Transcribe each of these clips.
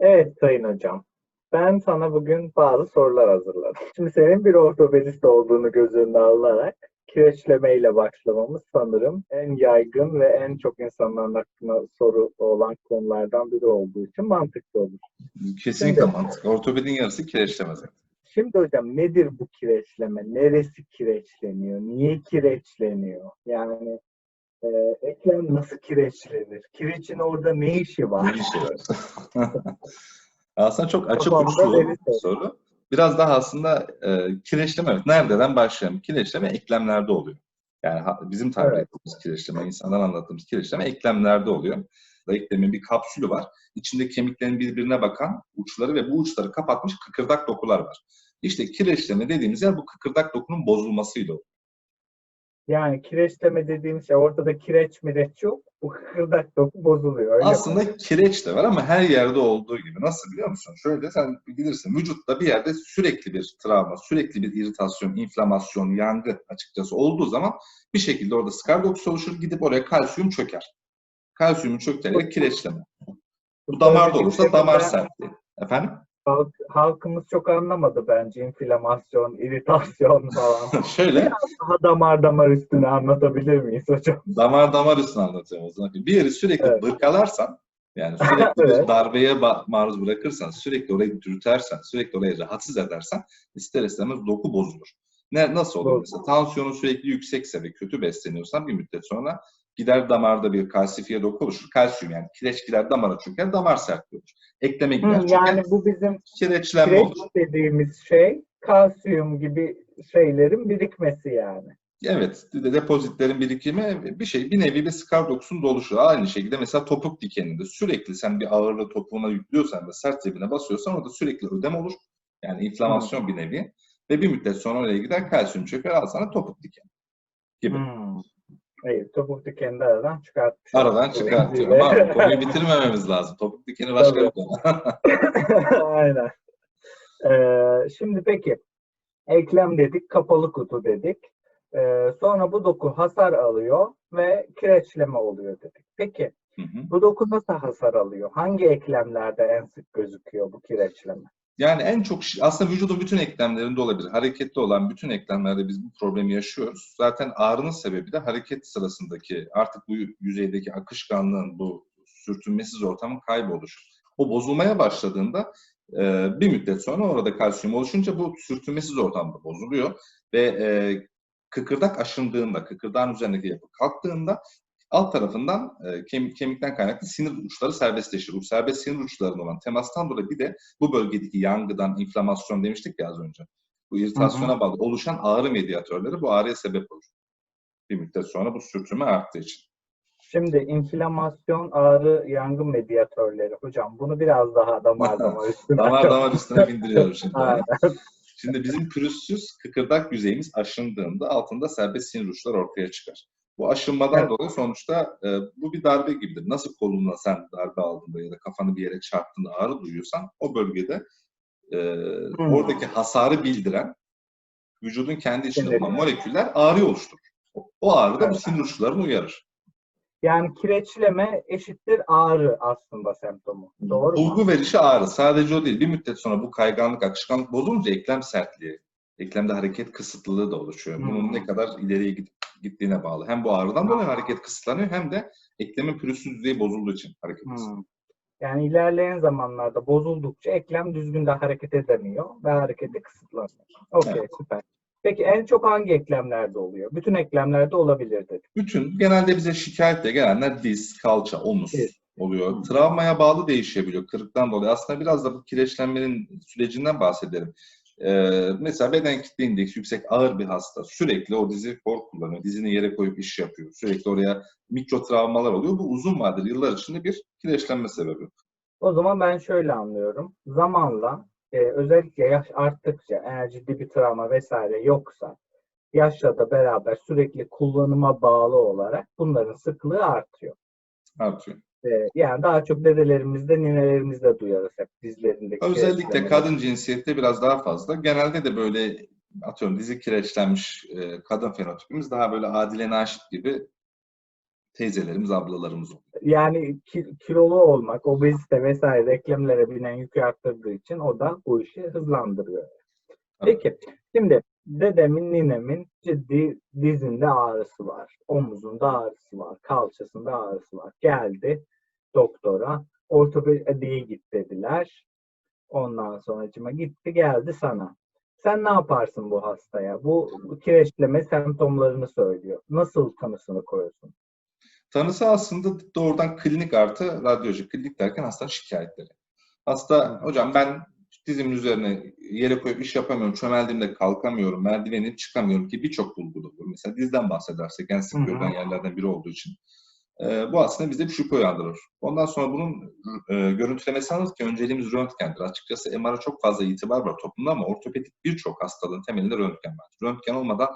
Evet Sayın Hocam. Ben sana bugün bazı sorular hazırladım. Şimdi senin bir ortopedist olduğunu göz önüne alarak kireçlemeyle başlamamız sanırım en yaygın ve en çok insanların aklına soru olan konulardan biri olduğu için mantıklı olur. Kesinlikle Şimdi- mantıklı. Ortopedin yarısı kireçleme zaten. Şimdi hocam nedir bu kireçleme? Neresi kireçleniyor? Niye kireçleniyor? Yani e, eklem nasıl kireçlenir? Kireçin orada ne işi var? Bir şey var. aslında çok açık uçlu bir soru. Biraz daha aslında e, kireçleme, evet. Nereden başlayalım? Kireçleme eklemlerde oluyor. Yani bizim tabir Evet. ettiğimiz kireçleme, insandan anlattığımız kireçleme eklemlerde oluyor. Eklemin bir kapsülü var. İçinde kemiklerin birbirine bakan uçları ve bu uçları kapatmış kıkırdak dokular var. İşte kireçleme dediğimiz yer bu kıkırdak dokunun bozulmasıyla oluyor. Yani kireçleme dediğimiz şey ortada kireç mireç yok. Bu kıkırdak doku bozuluyor. Öyle mi? Aslında kireç de var ama her yerde olduğu gibi. Nasıl biliyor musun? Şöyle sen bilirsin. Vücutta bir yerde sürekli bir travma, sürekli bir iritasyon, inflamasyon, yangı açıkçası olduğu zaman bir şekilde orada skar dokusu oluşur. Gidip oraya kalsiyum çöker. Kalsiyumu çökerek kireçleme. Bu damarda olursa damar şeyi sertliği. Efendim? Halk, halkımız çok anlamadı bence. İnflamasyon, iritasyon falan. Şöyle Daha damar damar üstüne anlatabilir miyiz hocam? damar damar üstüne anlatıyorum o zaman. Bir yeri sürekli Evet. bırkalarsan yani sürekli Evet. darbeye maruz bırakırsan, sürekli orayı dürtersen, sürekli orayı rahatsız edersen ister istemez doku bozulur. Ne, nasıl olur Doğru. mesela? Tansiyonun sürekli yüksekse ve kötü besleniyorsan bir müddet sonra gider damarda bir kalsifiye doku oluşur. Kalsiyum yani kireç gider damara çöker, damar sertliği olur. Ekleme gider Hı, çöker, yani bu bizim kireçlenme kireç olur. dediğimiz şey kalsiyum gibi şeylerin birikmesi yani. Evet, de- depozitlerin birikimi bir şey, bir nevi bir skar dokusunun oluşuyor. Aynı şekilde mesela topuk dikeninde sürekli sen bir ağırlığı topuğuna yüklüyorsan ve sert cebine basıyorsan orada sürekli ödem olur. Yani inflamasyon bir nevi. Ve bir müddet sonra oraya gider kalsiyum çöker al sana topuk diken gibi. Hmm. Evet, topuk dikeni de aradan çıkartmış. Aradan çıkartıyor ama konuyu bitirmememiz lazım. Topuk dikeni başka Tabii. bir konu. Aynen. Ee, şimdi peki eklem dedik, kapalı kutu dedik. Ee, sonra bu doku hasar alıyor ve kireçleme oluyor dedik. Peki Hı hı. bu doku nasıl hasar alıyor? Hangi eklemlerde en sık gözüküyor bu kireçleme? Yani en çok aslında vücudun bütün eklemlerinde olabilir. Hareketli olan bütün eklemlerde biz bu problemi yaşıyoruz. Zaten ağrının sebebi de hareket sırasındaki artık bu yüzeydeki akışkanlığın bu sürtünmesiz ortamın kayboluşu. O bozulmaya başladığında e, bir müddet sonra orada kalsiyum oluşunca bu sürtünmesiz ortamda bozuluyor ve e, kıkırdak aşındığında, kıkırdağın üzerindeki yapı kalktığında alt tarafından e, kemik, kemikten kaynaklı sinir uçları serbestleşir. Bu serbest sinir uçlarının olan temastan dolayı bir de bu bölgedeki yangıdan, inflamasyon demiştik ya az önce. Bu iritasyona bağlı oluşan ağrı medyatörleri bu ağrıya sebep olur. Bir müddet sonra bu sürtünme arttığı için. Şimdi inflamasyon, ağrı, yangın medyatörleri. Hocam bunu biraz daha damar damar üstüne. Damar damar üstüne bindiriyorum şimdi. Şimdi bizim pürüzsüz kıkırdak yüzeyimiz aşındığında altında serbest sinir uçları ortaya çıkar. Bu aşınmadan Evet. dolayı sonuçta e, bu bir darbe gibidir. Nasıl kolunla sen darbe aldığında ya da kafanı bir yere çarptığında ağrı duyuyorsan o bölgede e, Hmm. oradaki hasarı bildiren vücudun kendi içinde Evet. olan moleküller ağrıyı oluşturur. O, o ağrı da bu Evet. sinir uçlarını uyarır. Yani kireçleme eşittir ağrı aslında semptomu. Doğru mu? Bulgu verişi ağrı. Sadece o değil. Bir müddet sonra bu kayganlık, akışkanlık bozulunca eklem sertliği, eklemde hareket kısıtlılığı da oluşuyor. Bunun Hmm. ne kadar ileriye git- gittiğine bağlı. Hem bu ağrıdan dolayı hareket kısıtlanıyor hem de eklemin pürüzsüz düzeyi bozulduğu için hareket kısıtlanıyor. Hmm. Yani ilerleyen zamanlarda bozuldukça eklem düzgün de hareket edemiyor ve hareketi kısıtlanıyor. Okey Evet. süper. Peki en çok hangi eklemlerde oluyor? Bütün eklemlerde olabilir dedik. Bütün genelde bize şikayetle gelenler diz, kalça, omuz Evet. oluyor. Hı. Travmaya bağlı değişebiliyor kırıktan dolayı. Aslında biraz da bu kireçlenmenin sürecinden bahsedelim. Ee, mesela beden kitle indeksi yüksek ağır bir hasta sürekli o dizi kor kullanıyor. Dizini yere koyup iş yapıyor. Sürekli oraya mikro travmalar oluyor. Bu uzun vadeli yıllar içinde bir kireçlenme sebebi. O zaman ben şöyle anlıyorum. Zamanla e, özellikle yaş arttıkça eğer ciddi bir travma vesaire yoksa yaşla da beraber sürekli kullanıma bağlı olarak bunların sıklığı artıyor. Artıyor. E, yani daha çok dedelerimizde, ninelerimizde duyarız hep dizlerindeki Özellikle kadın cinsiyette biraz daha fazla. Genelde de böyle atıyorum dizi kireçlenmiş e, kadın fenotipimiz daha böyle Adile Naşit gibi teyzelerimiz, ablalarımız oluyor. Yani ki- kilolu olmak, obezite vesaire eklemlere binen yükü arttırdığı için o da bu işi hızlandırıyor. Peki, şimdi dedemin, ninemin ciddi dizinde ağrısı var, omuzunda ağrısı var, kalçasında ağrısı var. Geldi doktora, ortopediye git dediler. Ondan sonracıma gitti geldi sana. Sen ne yaparsın bu hastaya? Bu bu kireçleme semptomlarını söylüyor. Nasıl tanısını koyuyorsun? Tanısı aslında doğrudan klinik artı radyoloji. Klinik derken hastanın şikayetleri. Hasta, hocam ben dizimin üzerine yere koyup iş yapamıyorum, çömeldiğimde kalkamıyorum, merdiveni çıkamıyorum ki birçok bulguda olur. Mesela dizden bahsedersek en sık görülen yerlerden biri olduğu için. Ee, bu aslında bizde bir şüphe uyandırır. Ondan sonra bunun e, görüntülemesi alırız ki önceliğimiz röntgendir. Açıkçası MR'a çok fazla itibar var toplumda ama ortopedik birçok hastalığın temelinde röntgen var. Röntgen olmadan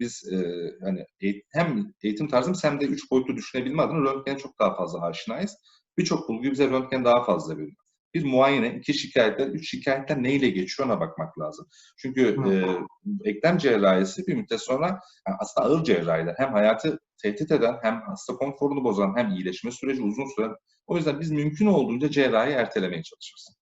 biz e, hani eğit- hem eğitim tarzımız hem de üç boyutlu düşünebilme adına röntgene çok daha fazla aşinayız. Birçok bulguyu bize röntgen daha fazla veriyor. Bir muayene, iki şikayetler, üç şikayetler neyle geçiyor ona bakmak lazım. Çünkü e, eklem cerrahisi bir müddet sonra yani aslında ağır cerrahiler hem hayatı tehdit eden hem hasta konforunu bozan hem iyileşme süreci uzun süren. O yüzden biz mümkün olduğunca cerrahi ertelemeye çalışırız.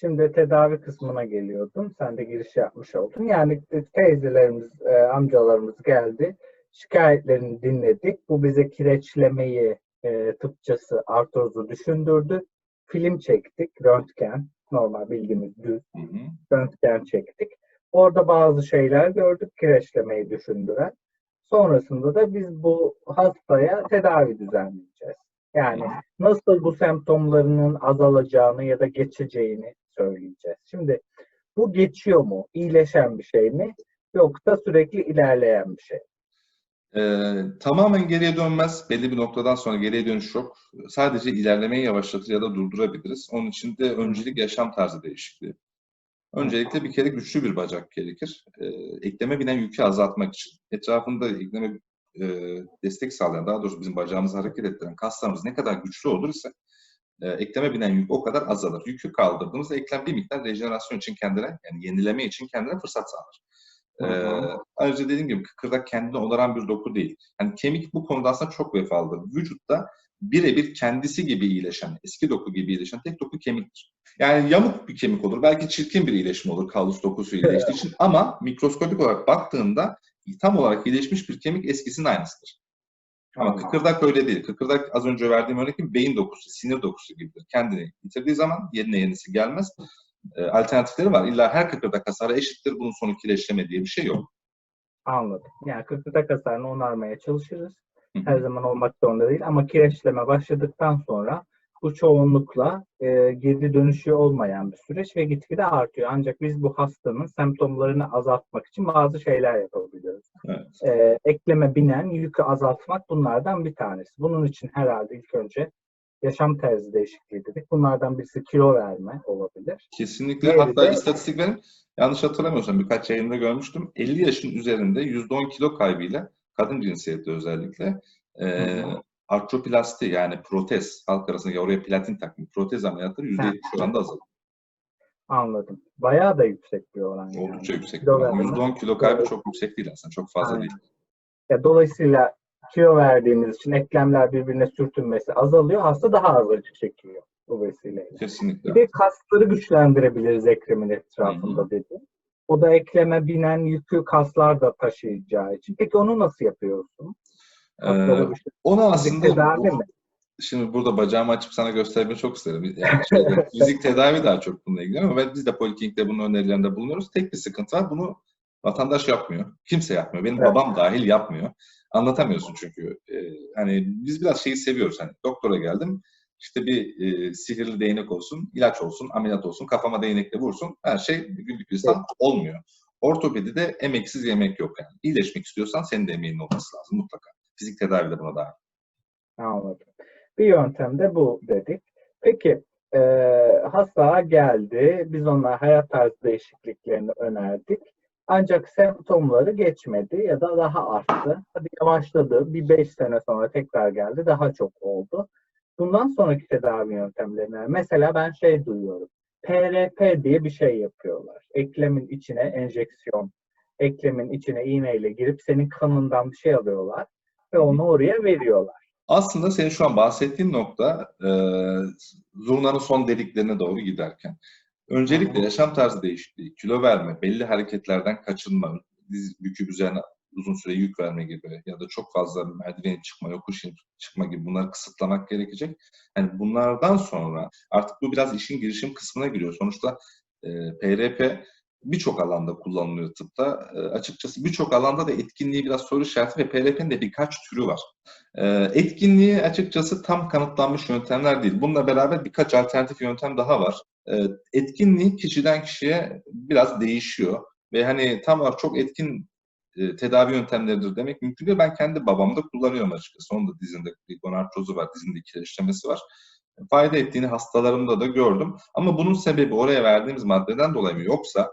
Şimdi tedavi kısmına geliyordum. Sen de giriş yapmış oldun. Yani teyzelerimiz, e, amcalarımız geldi. Şikayetlerini dinledik. Bu bize kireçlemeyi, e, tıpçası artrozu düşündürdü. Film çektik, röntgen. Normal bildiğimiz düz Hı hı. röntgen çektik. Orada bazı şeyler gördük kireçlemeyi düşündüren. Sonrasında da biz bu hastaya tedavi düzenleyeceğiz. Yani nasıl bu semptomlarının azalacağını ya da geçeceğini söyleyeceğiz. Şimdi bu geçiyor mu? İyileşen bir şey mi? Yoksa sürekli ilerleyen bir şey. Ee, tamamen geriye dönmez. Belli bir noktadan sonra geriye dönüş yok. Sadece ilerlemeyi yavaşlatır ya da durdurabiliriz. Onun için de öncelik yaşam tarzı değişikliği. Öncelikle bir kere güçlü bir bacak gerekir. Ee, ekleme binen yükü azaltmak için. Etrafında ekleme e, destek sağlayan, daha doğrusu bizim bacağımızı hareket ettiren kaslarımız ne kadar güçlü olur ise e, ekleme binen yük o kadar azalır. Yükü kaldırdığımızda eklem bir miktar rejenerasyon için kendine, yani yenileme için kendine fırsat sağlar. Ee, ayrıca dediğim gibi kıkırdak kendini onaran bir doku değil. Yani kemik bu konuda aslında çok vefalıdır. Vücutta birebir kendisi gibi iyileşen, eski doku gibi iyileşen tek doku kemiktir. Yani yamuk bir kemik olur. Belki çirkin bir iyileşme olur kalus dokusu iyileştiği için ama mikroskopik olarak baktığında tam olarak iyileşmiş bir kemik eskisinin aynısıdır. Ama kıkırdak öyle değil. Kıkırdak az önce verdiğim örnek gibi beyin dokusu, sinir dokusu gibidir. Kendini yitirdiği zaman yerine yenisi gelmez. Ee, alternatifleri var. İlla her kıkırdak hasarı eşittir. Bunun sonu kireçleme diye bir şey yok. Anladım. Yani kıkırdak hasarını onarmaya çalışırız. Her zaman olmak zorunda değil ama kireçleme başladıktan sonra bu çoğunlukla e, geri dönüşü olmayan bir süreç ve gitgide artıyor. Ancak biz bu hastanın semptomlarını azaltmak için bazı şeyler yapabiliyoruz. Evet. E, ekleme binen yükü azaltmak bunlardan bir tanesi. Bunun için herhalde ilk önce yaşam tarzı değişikliği dedik. Bunlardan birisi kilo verme olabilir. Kesinlikle. Diğeri Hatta de- istatistik verin. Yanlış hatırlamıyorsam birkaç yayında görmüştüm. 50 yaşın üzerinde %10 kilo kaybıyla kadın cinsiyette özellikle e, artroplasti yani protez halk arasında oraya platin takma protez ameliyatları %70 oranda azalıyor. Anladım. Bayağı da yüksek bir oran. yani. Oldukça yüksek. Kilo verme. %10 kilo kaybı Evet. çok yüksek değil aslında. Çok fazla Aynen. değil. Ya dolayısıyla kilo verdiğimiz için eklemler birbirine sürtünmesi azalıyor. Hasta daha az acı çekiyor bu vesileyle. Kesinlikle. Bir de kasları güçlendirebiliriz eklemin etrafında Hı hı. dedi. O da ekleme binen yükü kaslar da taşıyacağı için. Peki onu nasıl yapıyorsun? Ee, onu aslında tedavi mi? Şimdi burada bacağımı açıp sana göstermeyi çok isterim. Yani şeyde, fizik tedavi daha çok bununla ilgili ama ben- biz de poliklinikte bunun önerilerinde bulunuyoruz. Tek bir sıkıntı var. Bunu vatandaş yapmıyor. Kimse yapmıyor. Benim Evet. babam dahil yapmıyor. Anlatamıyorsun çünkü. Ee, hani biz biraz şeyi seviyoruz. Hani doktora geldim. İşte bir e, sihirli değnek olsun, ilaç olsun, ameliyat olsun, kafama değnekle vursun. Her şey günlük bir insan olmuyor. Ortopedide emeksiz yemek yok yani. İyileşmek istiyorsan senin de emeğinin olması lazım mutlaka. Fizik tedavi de buna dahil. Anladım. Bir yöntem de bu dedik. Peki e, hasta geldi. Biz ona hayat tarzı değişikliklerini önerdik. Ancak semptomları geçmedi ya da daha arttı. Hadi yavaşladı. Bir 5 sene sonra tekrar geldi. Daha çok oldu. Bundan sonraki tedavi yöntemlerine mesela ben şey duyuyorum. PRP diye bir şey yapıyorlar. Eklemin içine enjeksiyon, eklemin içine iğneyle girip senin kanından bir şey alıyorlar ve onu oraya veriyorlar. Aslında senin şu an bahsettiğin nokta e, zurnanın son deliklerine doğru giderken. Öncelikle yaşam tarzı değişikliği, kilo verme, belli hareketlerden kaçınma, diz büküp üzerine uzun süre yük verme gibi ya da çok fazla merdiven çıkma, yokuş çıkma gibi bunları kısıtlamak gerekecek. Yani bunlardan sonra artık bu biraz işin girişim kısmına giriyor. Sonuçta e, PRP birçok alanda kullanılıyor tıpta. E, açıkçası birçok alanda da etkinliği biraz soru işareti ve PRP'nin de birkaç türü var. E, etkinliği açıkçası tam kanıtlanmış yöntemler değil. Bununla beraber birkaç alternatif yöntem daha var. E, etkinliği kişiden kişiye biraz değişiyor ve hani tam olarak çok etkin e, tedavi yöntemleridir demek mümkün değil. Ben kendi babamda kullanıyorum açıkçası. Onun da dizinde gonartrozu var, dizinde kireçlemesi var. Fayda ettiğini hastalarımda da gördüm. Ama bunun sebebi oraya verdiğimiz maddeden dolayı mı yoksa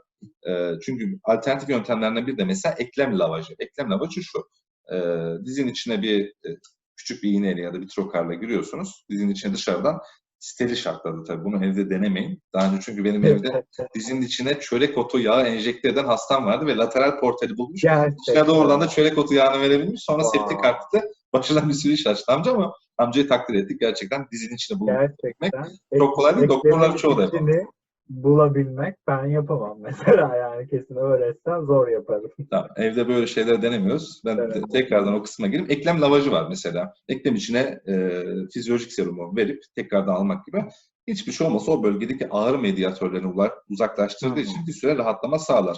e, çünkü alternatif yöntemlerden bir de mesela eklem lavajı. Eklem lavajı şu. E, dizin içine bir e, küçük bir iğneyle ya da bir trokarla giriyorsunuz. Dizin içine dışarıdan steril şartlarda tabii. Bunu evde denemeyin. Daha önce çünkü benim evde dizinin içine çörek otu yağı enjekte eden hastam vardı ve lateral portali bulmuş. Dışarıda oradan da çörek otu yağını verebilmiş. Sonra Wow. septik arttı. Başına bir sürü iş açtı amca ama amcayı takdir ettik. Gerçekten dizinin içine. Gerçekten. Çok kolay değil, doktorlar çoğu da içini bulabilmek ben yapamam mesela yani kesin öğretsen zor yaparım. Tamam, evde böyle şeyler denemiyoruz. Ben Evet. te- tekrardan o kısma gireyim. Eklem lavajı var mesela. Eklem içine e, fizyolojik serumu verip tekrardan almak gibi. Hiçbir şey olmasa o bölgedeki ağrı medyatörlerini uzaklaştırdığı Hı hı. için bir süre rahatlama sağlar.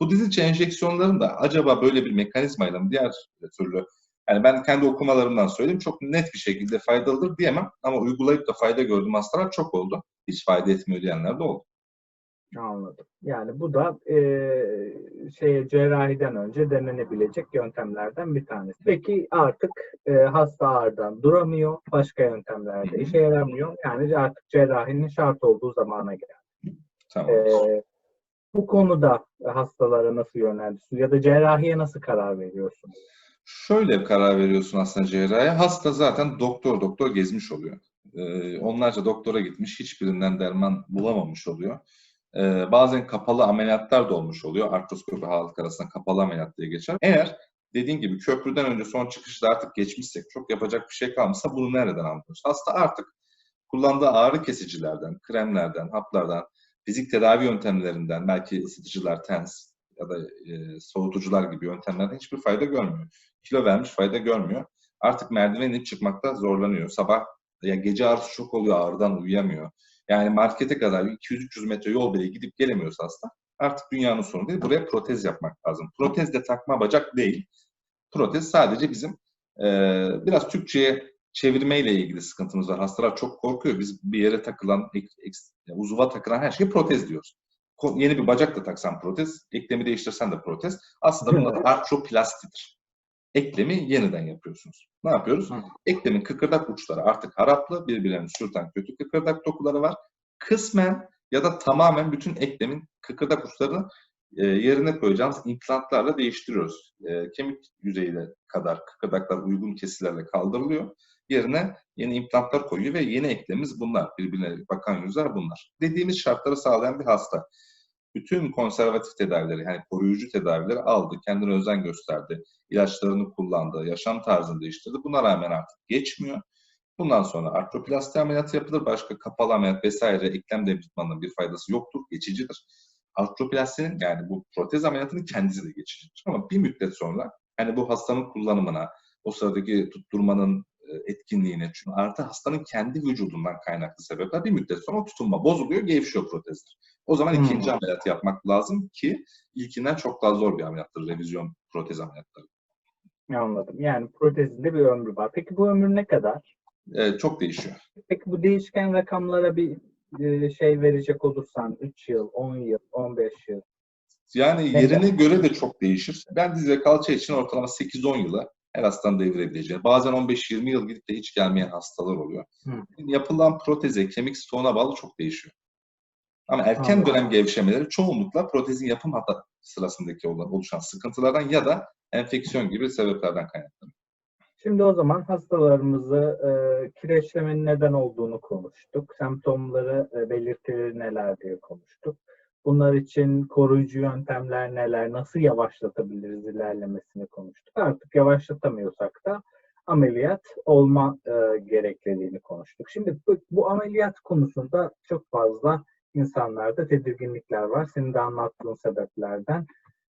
Bu diz içi enjeksiyonların da acaba böyle bir mekanizmayla mı diğer türlü yani ben kendi okumalarımdan söyleyeyim çok net bir şekilde faydalıdır diyemem ama uygulayıp da fayda gördüğüm hastalar çok oldu. Hiç fayda etmiyor diyenler de oldu. Anladım. Yani bu da eee şeye cerrahiden önce denenebilecek yöntemlerden bir tanesi. Peki artık eee, hasta ağrıdan duramıyor, başka yöntemlerde işe yaramıyor. Yani artık cerrahinin şart olduğu zamana geldi. Tamam. Eee, bu konuda hastalara nasıl yöneltiyorsun ya da cerrahiye nasıl karar veriyorsun? Şöyle bir karar veriyorsun aslında cerrahiye. Hasta zaten doktor doktor gezmiş oluyor. Ee, onlarca doktora gitmiş, hiçbirinden derman bulamamış oluyor. Ee, bazen kapalı ameliyatlar da olmuş oluyor. Artroskopi halk arasında kapalı ameliyat diye geçer. Eğer dediğin gibi köprüden önce son çıkışta artık geçmişsek, çok yapacak bir şey kalmışsa bunu nereden anlıyoruz? Hasta artık kullandığı ağrı kesicilerden, kremlerden, haplardan, fizik tedavi yöntemlerinden, belki ısıtıcılar, tens ya da e, soğutucular gibi yöntemlerden hiçbir fayda görmüyor kilo vermiş fayda görmüyor. Artık merdiven inip çıkmakta zorlanıyor. Sabah ya gece ağrısı çok oluyor ağrıdan uyuyamıyor. Yani markete kadar 200-300 metre yol bile gidip gelemiyorsa hasta artık dünyanın sonu değil. Buraya protez yapmak lazım. Protez de takma bacak değil. Protez sadece bizim e, biraz Türkçe'ye çevirmeyle ilgili sıkıntımız var. Hastalar çok korkuyor. Biz bir yere takılan, ek, ek, uzuva takılan her şeye protez diyoruz. Yeni bir bacak da taksan protez, eklemi değiştirsen de protez. Aslında bunun adı artroplastidir eklemi yeniden yapıyorsunuz. Ne yapıyoruz? Hı. Eklemin kıkırdak uçları artık haraplı, birbirlerini sürten kötü kıkırdak dokuları var. Kısmen ya da tamamen bütün eklemin kıkırdak uçlarını e, yerine koyacağımız implantlarla değiştiriyoruz. E, kemik yüzeyine kadar kıkırdaklar uygun kesilerle kaldırılıyor. Yerine yeni implantlar koyuyor ve yeni eklemimiz bunlar. Birbirine bakan yüzler bunlar. Dediğimiz şartları sağlayan bir hasta bütün konservatif tedavileri, yani koruyucu tedavileri aldı, kendine özen gösterdi, ilaçlarını kullandı, yaşam tarzını değiştirdi. Buna rağmen artık geçmiyor. Bundan sonra artroplasti ameliyatı yapılır, başka kapalı ameliyat vesaire eklem devritmanının bir faydası yoktur, geçicidir. Artroplastinin yani bu protez ameliyatının kendisi de geçicidir. Ama bir müddet sonra hani bu hastanın kullanımına, o sıradaki tutturmanın e, etkinliğine, çünkü artı hastanın kendi vücudundan kaynaklı sebepler bir müddet sonra tutunma bozuluyor, gevşiyor protezler. O zaman Hmm. ikinci ameliyat yapmak lazım ki ilkinden çok daha zor bir ameliyattır revizyon protez ameliyatları. Anladım. Yani protezin de bir ömrü var. Peki bu ömür ne kadar? Ee, çok değişiyor. Peki bu değişken rakamlara bir e, şey verecek olursan 3 yıl, 10 yıl, 15 yıl. Yani Neden? yerine göre de çok değişir. Ben diz ve kalça için ortalama 8-10 yıla her hastanın devirebileceğini, bazen 15-20 yıl gidip de hiç gelmeyen hastalar oluyor. Hı. Yapılan proteze, kemik stoğuna bağlı çok değişiyor. Ama erken Anladım. dönem gevşemeleri çoğunlukla protezin yapım hata sırasındaki olan- oluşan sıkıntılardan ya da enfeksiyon gibi sebeplerden kaynaklanıyor. Şimdi o zaman hastalarımızı e, kireçlemenin neden olduğunu konuştuk. Semptomları, e, belirtileri neler diye konuştuk. Bunlar için koruyucu yöntemler neler, nasıl yavaşlatabiliriz ilerlemesini konuştuk. Artık yavaşlatamıyorsak da ameliyat olma e, gerekliliğini konuştuk. Şimdi bu, bu ameliyat konusunda çok fazla insanlarda tedirginlikler var. Senin de anlattığın sebeplerden.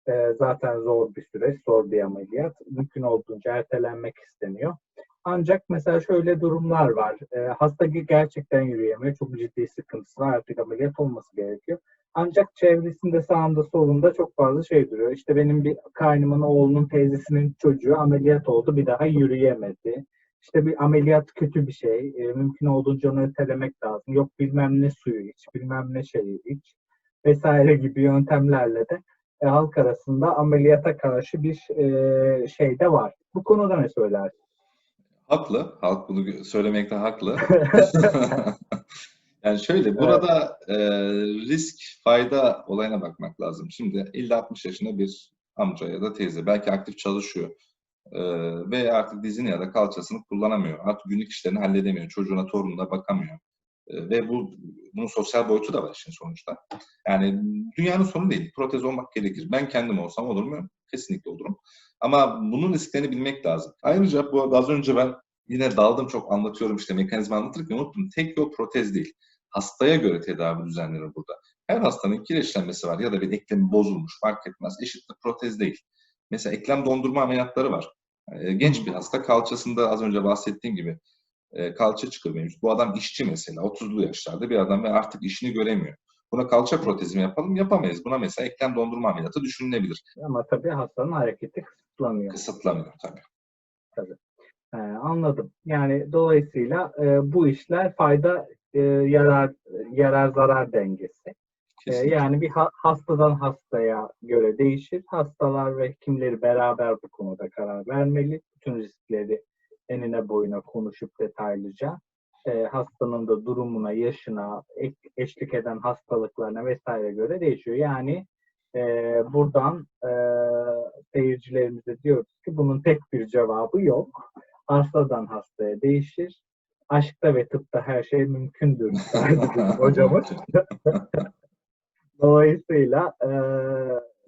E, zaten zor bir süreç, zor bir ameliyat. Mümkün olduğunca ertelenmek isteniyor. Ancak mesela şöyle durumlar var. E, hasta gerçekten yürüyemiyor. Çok ciddi sıkıntısı var. Artık ameliyat olması gerekiyor. Ancak çevresinde sağında solunda çok fazla şey duruyor. İşte benim bir kaynımın oğlunun teyzesinin çocuğu ameliyat oldu bir daha yürüyemedi. İşte bir ameliyat kötü bir şey. E, mümkün olduğunca onu ötelemek lazım. Yok bilmem ne suyu iç, bilmem ne şeyi iç vesaire gibi yöntemlerle de e, halk arasında ameliyata karşı bir e, şey de var. Bu konuda ne söylersin? Haklı. Halk bunu söylemekte haklı. Yani şöyle, burada e, risk fayda olayına bakmak lazım. Şimdi 50-60 yaşında bir amca ya da teyze belki aktif çalışıyor e, ve artık dizini ya da kalçasını kullanamıyor. Artık günlük işlerini halledemiyor. Çocuğuna, torununa bakamıyor. E, ve bu bunun sosyal boyutu da var işin sonuçta. Yani dünyanın sonu değil. Protez olmak gerekir. Ben kendim olsam olur mu? Kesinlikle olurum. Ama bunun risklerini bilmek lazım. Ayrıca bu az önce ben yine daldım çok anlatıyorum işte mekanizma anlatırken unuttum. Tek yol protez değil hastaya göre tedavi düzenlenir burada. Her hastanın kireçlenmesi var ya da bir eklemi bozulmuş fark etmez. Eşittir protez değil. Mesela eklem dondurma ameliyatları var. Ee, genç bir hasta kalçasında az önce bahsettiğim gibi e, kalça mevcut. Bu adam işçi mesela 30'lu yaşlarda bir adam ve artık işini göremiyor. Buna kalça protezi mi yapalım? Yapamayız. Buna mesela eklem dondurma ameliyatı düşünülebilir. Ama tabii hastanın hareketi kısıtlanıyor. Kısıtlanıyor tabii. Ee, anladım. Yani dolayısıyla e, bu işler fayda e, yarar yarar zarar dengesi. Ee, Kesinlikle. yani bir ha- hastadan hastaya göre değişir. Hastalar ve hekimleri beraber bu konuda karar vermeli. Bütün riskleri enine boyuna konuşup detaylıca e, hastanın da durumuna, yaşına, eşlik eden hastalıklarına vesaire göre değişiyor. Yani e, buradan e, seyircilerimize diyoruz ki bunun tek bir cevabı yok. Hastadan hastaya değişir. Aşkta ve tıpta her şey mümkündür hocamız. Dolayısıyla e,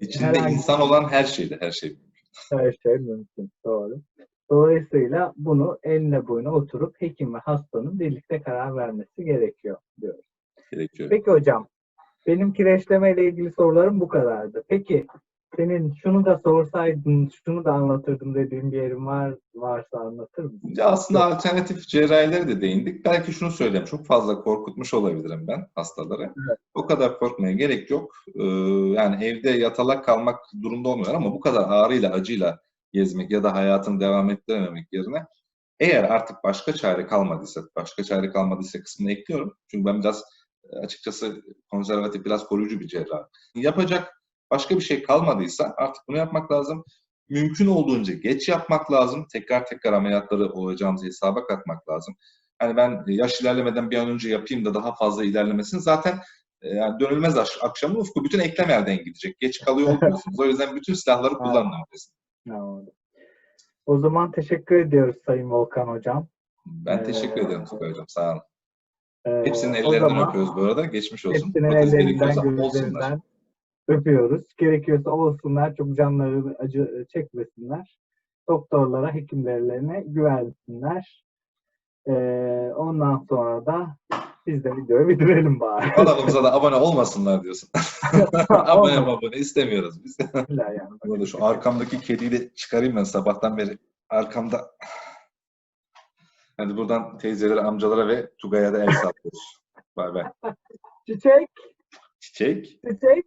İçinde herhangi- insan olan her şeyde her şey mümkün. her şey mümkün. Doğru. Dolayısıyla bunu eline boyuna oturup hekim ve hastanın birlikte karar vermesi gerekiyor diyoruz. gerekiyor. Peki hocam, benim kireçleme ile ilgili sorularım bu kadardı. Peki senin şunu da sorsaydın, şunu da anlatırdım dediğin bir yerin var varsa anlatır mısın? Aslında alternatif cerrahilere de değindik. Belki şunu söyleyeyim. Çok fazla korkutmuş olabilirim ben hastaları. Evet. O kadar korkmaya gerek yok. Ee, yani evde yatalak kalmak durumda olmuyor ama bu kadar ağrıyla, acıyla gezmek ya da hayatını devam ettirememek yerine eğer artık başka çare kalmadıysa, başka çare kalmadıysa kısmını ekliyorum. Çünkü ben biraz açıkçası konservatif, biraz koruyucu bir cerrah. Yapacak başka bir şey kalmadıysa artık bunu yapmak lazım mümkün olduğunca geç yapmak lazım. Tekrar tekrar ameliyatları olacağımızı hesaba katmak lazım. Hani ben yaş ilerlemeden bir an önce yapayım da daha fazla ilerlemesin. Zaten e, yani dönülmez akşamın ufku bütün eklem elden gidecek. Geç kalıyor olmuyorsunuz. O yüzden bütün silahları kullanın öncesinde. O zaman teşekkür ediyoruz Sayın Volkan Hocam. Ben teşekkür Ee, ederim Tugay Hocam. Sağ olun. Ee, Hepsinin ellerinden zaman öpüyoruz bu arada. Geçmiş olsun. Hepsinin ellerinden, gözlerinden öpüyoruz. Gerekiyorsa olsunlar. Çok canları acı çekmesinler. Doktorlara, hekimlerine güvensinler. Ee, ondan sonra da biz de videoyu bitirelim bari. Kanalımıza da abone olmasınlar diyorsun. abone abone istemiyoruz biz. Yani. Burada şu arkamdaki kediyi de çıkarayım ben sabahtan beri. Arkamda. Hadi buradan teyzelere, amcalara ve Tugay'a da el sallıyoruz. Bay bay. Çiçek, Çiçek. çiçek.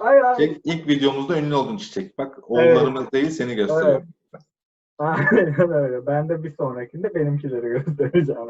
Ay ay. Çiçek. İlk videomuzda ünlü oldun Çiçek. Bak oğullarımız değil seni gösteriyorum. Aynen öyle. Ben de bir sonrakinde benimkileri göstereceğim.